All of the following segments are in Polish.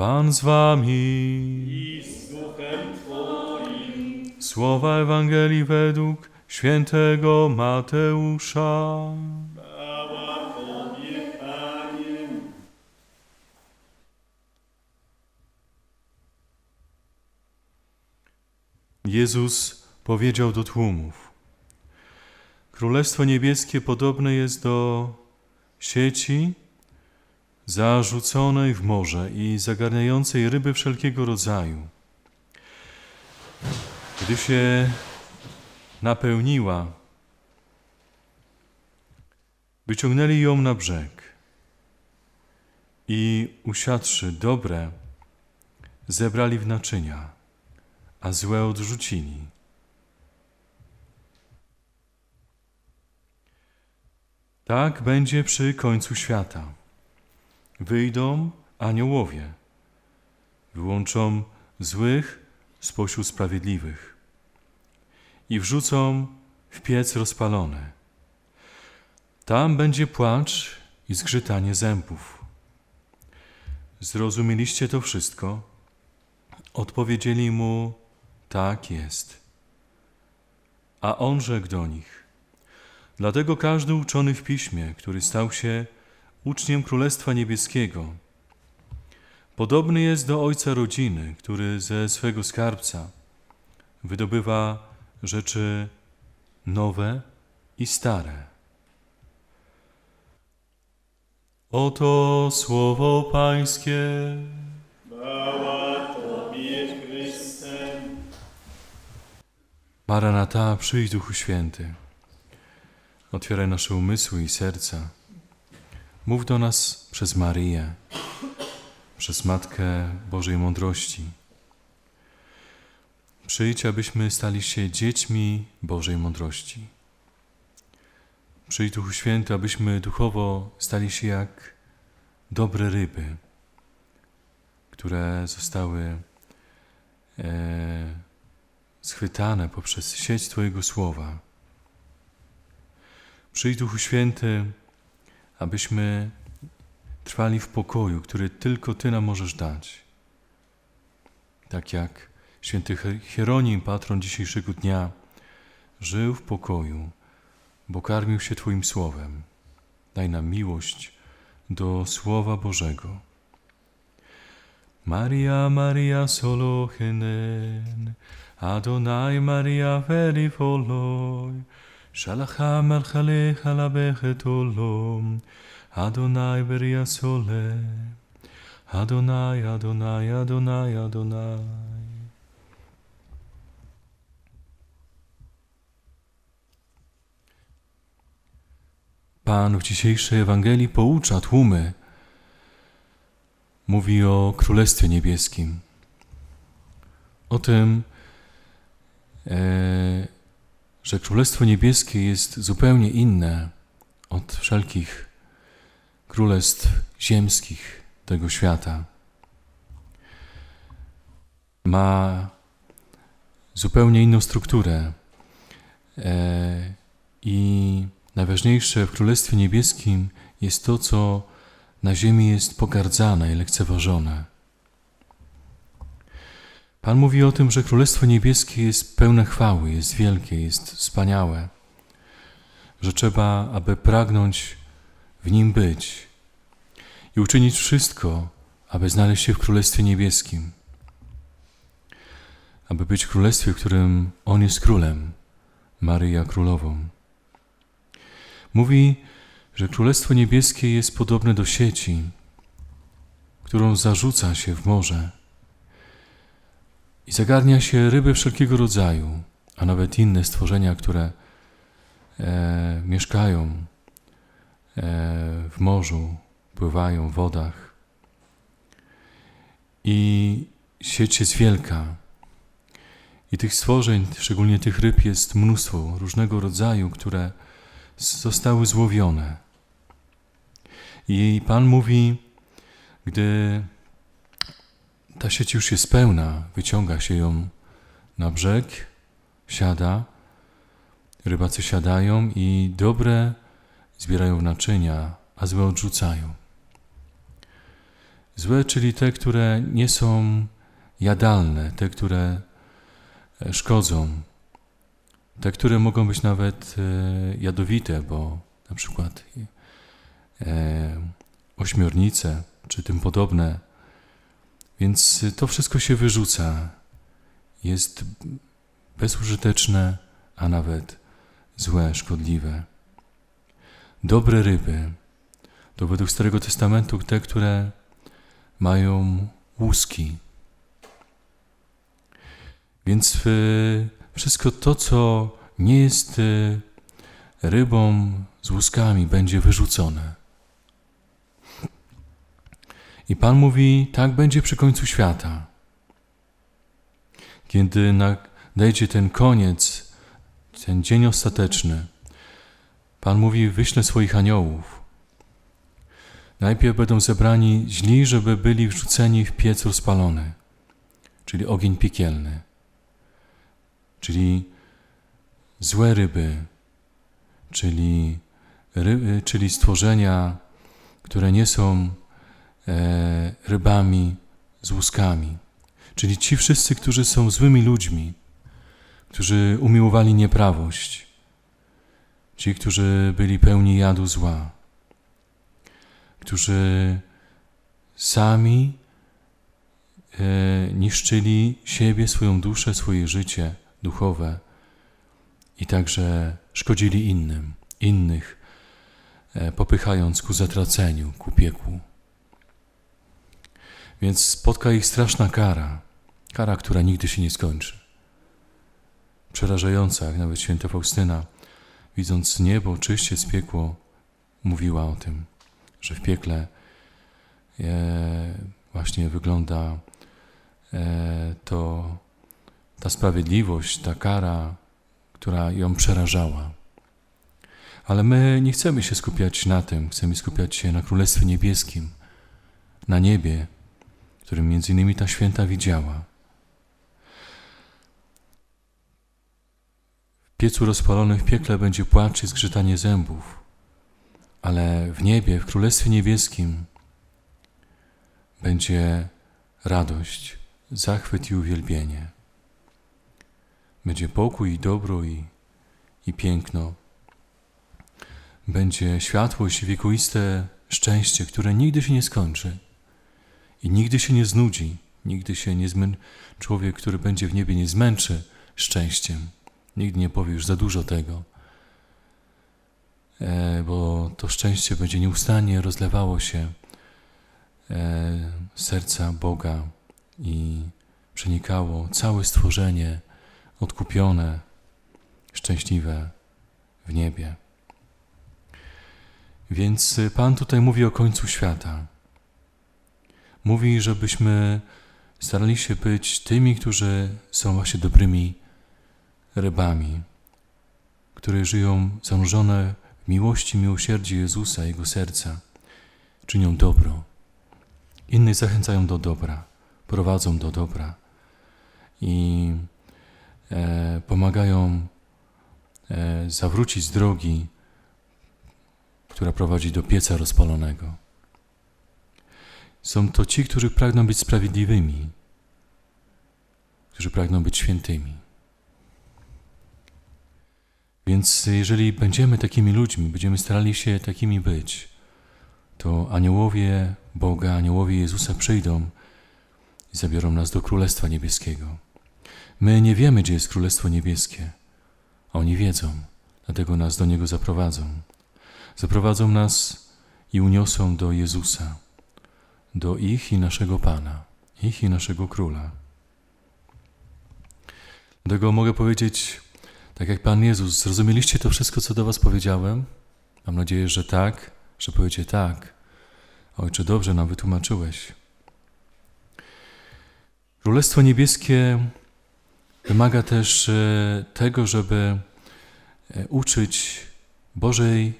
Pan z wami. i z duchem Twoim. Słowa Ewangelii według świętego Mateusza. Jezus powiedział do tłumów: Królestwo niebieskie podobne jest do sieci zarzuconej w morze i zagarniającej ryby wszelkiego rodzaju. Gdy się napełniła, wyciągnęli ją na brzeg i usiadłszy dobre, zebrali w naczynia a złe odrzucili. Tak będzie przy końcu świata. Wyjdą aniołowie, wyłączą złych spośród sprawiedliwych i wrzucą w piec rozpalony. Tam będzie płacz i zgrzytanie zębów. Zrozumieliście to wszystko? Odpowiedzieli mu: Tak jest. A on rzekł do nich: Dlatego każdy uczony w piśmie, który stał się uczniem Królestwa Niebieskiego, podobny jest do ojca rodziny, który ze swego skarbca wydobywa rzeczy nowe i stare. Oto słowo Pańskie. Chwała Tobie, Chryste. Maranata, przyjdź Duchu Święty. Otwieraj nasze umysły i serca. Mów do nas przez Maryję, przez Matkę Bożej Mądrości. Przyjdź, abyśmy stali się dziećmi Bożej Mądrości. Przyjdź Duchu Święty, abyśmy duchowo stali się jak dobre ryby, które zostały e, schwytane poprzez sieć Twojego słowa. Przyjdź Duchu Święty, abyśmy trwali w pokoju, który tylko Ty nam możesz dać. Tak jak święty Hieronim, patron dzisiejszego dnia, żył w pokoju, bo karmił się Twoim słowem. Daj nam miłość do Słowa Bożego. Maria, Maria Solohenen, Adonai Maria veli Shalacham al chalech al abechet olom, Adonai beria sole, Adonai, Adonai, Adonai, Adonai. Pan w dzisiejszej Ewangelii poucza tłumy. Mówi o Królestwie Niebieskim. O tym, e, że Królestwo Niebieskie jest zupełnie inne od wszelkich królestw ziemskich tego świata. Ma zupełnie inną strukturę e, i najważniejsze w Królestwie Niebieskim jest to, co na ziemi jest pogardzane i lekceważone. Pan mówi o tym, że Królestwo Niebieskie jest pełne chwały, jest wielkie, jest wspaniałe, że trzeba, aby pragnąć w nim być i uczynić wszystko, aby znaleźć się w Królestwie Niebieskim, aby być w Królestwie, w którym On jest Królem, Maryja Królową. Mówi, że Królestwo Niebieskie jest podobne do sieci, którą zarzuca się w morze i zagarnia się ryby wszelkiego rodzaju, a nawet inne stworzenia, które e, mieszkają e, w morzu, pływają w wodach. I sieć jest wielka. I tych stworzeń, szczególnie tych ryb, jest mnóstwo różnego rodzaju, które zostały złowione. I Pan mówi, gdy ta sieć już jest pełna, wyciąga się ją na brzeg, siada, rybacy siadają i dobre zbierają naczynia, a złe odrzucają. Złe, czyli te, które nie są jadalne, te, które e, szkodzą, te, które mogą być nawet e, jadowite, bo na przykład e, ośmiornice czy tym podobne. Więc to wszystko się wyrzuca. Jest bezużyteczne, a nawet złe, szkodliwe. Dobre ryby to według Starego Testamentu te, które mają łuski. Więc y, wszystko to, co nie jest y, rybą z łuskami, będzie wyrzucone. I Pan mówi, tak będzie przy końcu świata. Kiedy nadejdzie ten koniec, ten dzień ostateczny, Pan mówi, wyślę swoich aniołów. Najpierw będą zebrani źli, żeby byli wrzuceni w piec rozpalony, czyli ogień piekielny, czyli złe ryby, czyli, ryby, czyli stworzenia, które nie są rybami z łuskami, czyli ci wszyscy, którzy są złymi ludźmi, którzy umiłowali nieprawość, ci, którzy byli pełni jadu zła, którzy sami e, niszczyli siebie, swoją duszę, swoje życie duchowe i także szkodzili innym, innych, e, popychając ku zatraceniu, ku piekłu. Więc spotka ich straszna kara, kara, która nigdy się nie skończy. Przerażająca, jak nawet święta Faustyna, widząc niebo czyściec piekło, mówiła o tym, że w piekle e, właśnie wygląda e, to ta sprawiedliwość, ta kara, która ją przerażała. Ale my nie chcemy się skupiać na tym, chcemy skupiać się na Królestwie Niebieskim, na niebie, którym między innymi ta święta widziała. W piecu rozpalonym w piekle będzie płacz i zgrzytanie zębów, ale w niebie, w Królestwie Niebieskim będzie radość, zachwyt i uwielbienie. Będzie pokój i dobro i, i piękno. Będzie światłość i wiekuiste szczęście, które nigdy się nie skończy i nigdy się nie znudzi, nigdy się nie zmę... człowiek, który będzie w niebie, nie zmęczy szczęściem. Nigdy nie powie już za dużo tego, e, bo to szczęście będzie nieustannie rozlewało się e, serca Boga i przenikało całe stworzenie odkupione, szczęśliwe w niebie. Więc Pan tutaj mówi o końcu świata. Mówi, żebyśmy starali się być tymi, którzy są właśnie dobrymi rybami, które żyją zanurzone w miłości, miłosierdzie Jezusa, Jego serca, czynią dobro. Innych zachęcają do dobra, prowadzą do dobra i e, pomagają e, zawrócić z drogi, która prowadzi do pieca rozpalonego. Są to ci, którzy pragną być sprawiedliwymi, którzy pragną być świętymi. Więc jeżeli będziemy takimi ludźmi, będziemy starali się takimi być, to aniołowie Boga, aniołowie Jezusa przyjdą i zabiorą nas do Królestwa Niebieskiego. My nie wiemy, gdzie jest Królestwo Niebieskie. a Oni wiedzą, dlatego nas do Niego zaprowadzą. Zaprowadzą nas i uniosą do Jezusa, do ich i naszego Pana, ich i naszego Króla. Dlatego mogę powiedzieć, tak jak Pan Jezus, zrozumieliście to wszystko, co do Was powiedziałem? Mam nadzieję, że tak, że powiecie tak. Ojcze, dobrze nam wytłumaczyłeś. Królestwo Niebieskie wymaga też e, tego, żeby e, uczyć Bożej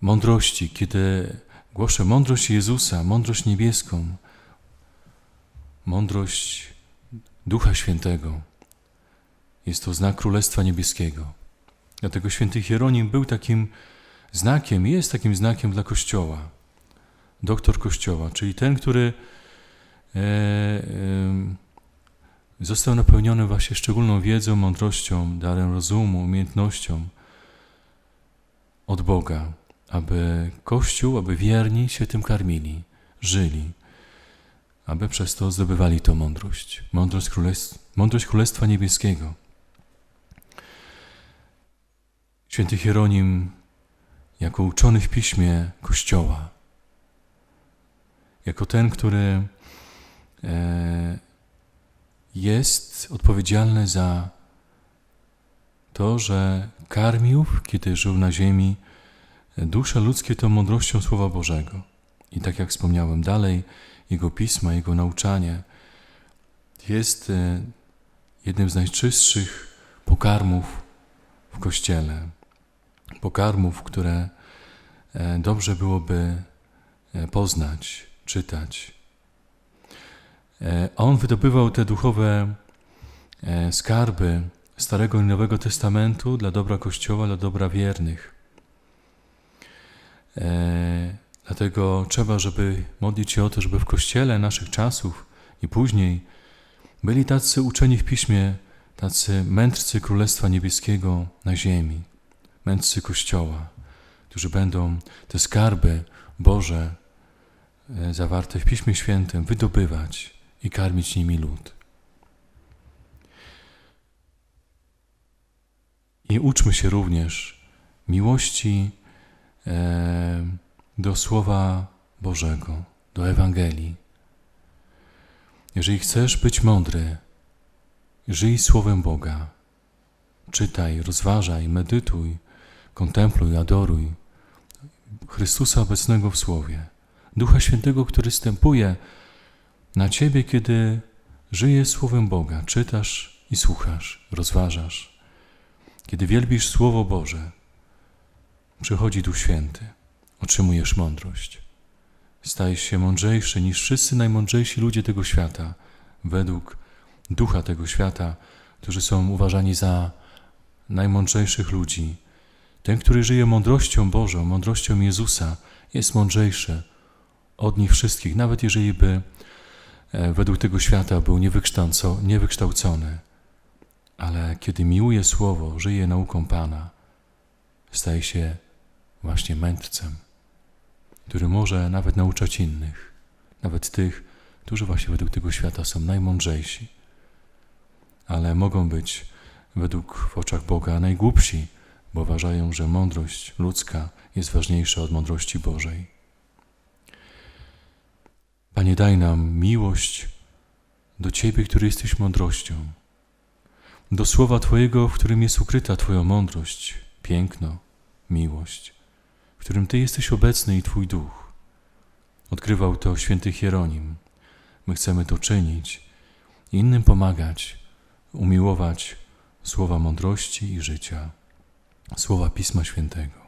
mądrości, kiedy głoszę mądrość Jezusa, mądrość niebieską, mądrość Ducha Świętego. Jest to znak Królestwa Niebieskiego. Dlatego święty Hieronim był takim znakiem, jest takim znakiem dla Kościoła. Doktor Kościoła, czyli ten, który e, em, został napełniony właśnie szczególną wiedzą, mądrością, darem rozumu, umiejętnością od Boga, aby Kościół, aby wierni się tym karmili, żyli, aby przez to zdobywali tą mądrość, mądrość, mądrość Królestwa Niebieskiego. Święty Hieronim, jako uczony w piśmie Kościoła, jako ten, który e, jest odpowiedzialny za to, że karmił, kiedy żył na ziemi, dusze ludzkie tą mądrością Słowa Bożego. I tak jak wspomniałem dalej, jego pisma, jego nauczanie jest e, jednym z najczystszych pokarmów w Kościele. Pokarmów, które e, dobrze byłoby e, poznać, czytać. E, On wydobywał te duchowe skarby Starego i Nowego Testamentu dla dobra Kościoła, dla dobra wiernych. E, Dlatego trzeba, żeby modlić się o to, żeby w Kościele naszych czasów i później byli tacy uczeni w Piśmie, tacy mędrcy Królestwa Niebieskiego na ziemi, mędrcy Kościoła, którzy będą te skarby Boże e, zawarte w Piśmie Świętym wydobywać i karmić nimi lud. I uczmy się również miłości do Słowa Bożego, do Ewangelii. Jeżeli chcesz być mądry, żyj Słowem Boga. Czytaj, rozważaj, medytuj, kontempluj, adoruj Chrystusa obecnego w Słowie, Ducha Świętego, który stępuje na Ciebie, kiedy żyjesz Słowem Boga, czytasz i słuchasz, rozważasz. Kiedy wielbisz Słowo Boże, przychodzi Duch Święty, otrzymujesz mądrość. Stajesz się mądrzejszy niż wszyscy najmądrzejsi ludzie tego świata, według ducha tego świata, którzy są uważani za najmądrzejszych ludzi. Ten, który żyje mądrością Bożą, mądrością Jezusa, jest mądrzejszy od nich wszystkich, nawet jeżeli by e, według tego świata był niewykształco- niewykształcony. Ale kiedy miłuje Słowo, żyje nauką Pana, staje się właśnie mędrcem, który może nawet nauczać innych, nawet tych, którzy właśnie według tego świata są najmądrzejsi, ale mogą być według w oczach Boga najgłupsi, bo uważają, że mądrość ludzka jest ważniejsza od mądrości Bożej. Panie, daj nam miłość do Ciebie, który jesteś mądrością, do słowa Twojego, w którym jest ukryta Twoja mądrość, piękno, miłość, w którym Ty jesteś obecny i Twój duch. Odkrywał to święty Hieronim. My chcemy to czynić innym pomagać, umiłować słowa mądrości i życia, słowa Pisma Świętego.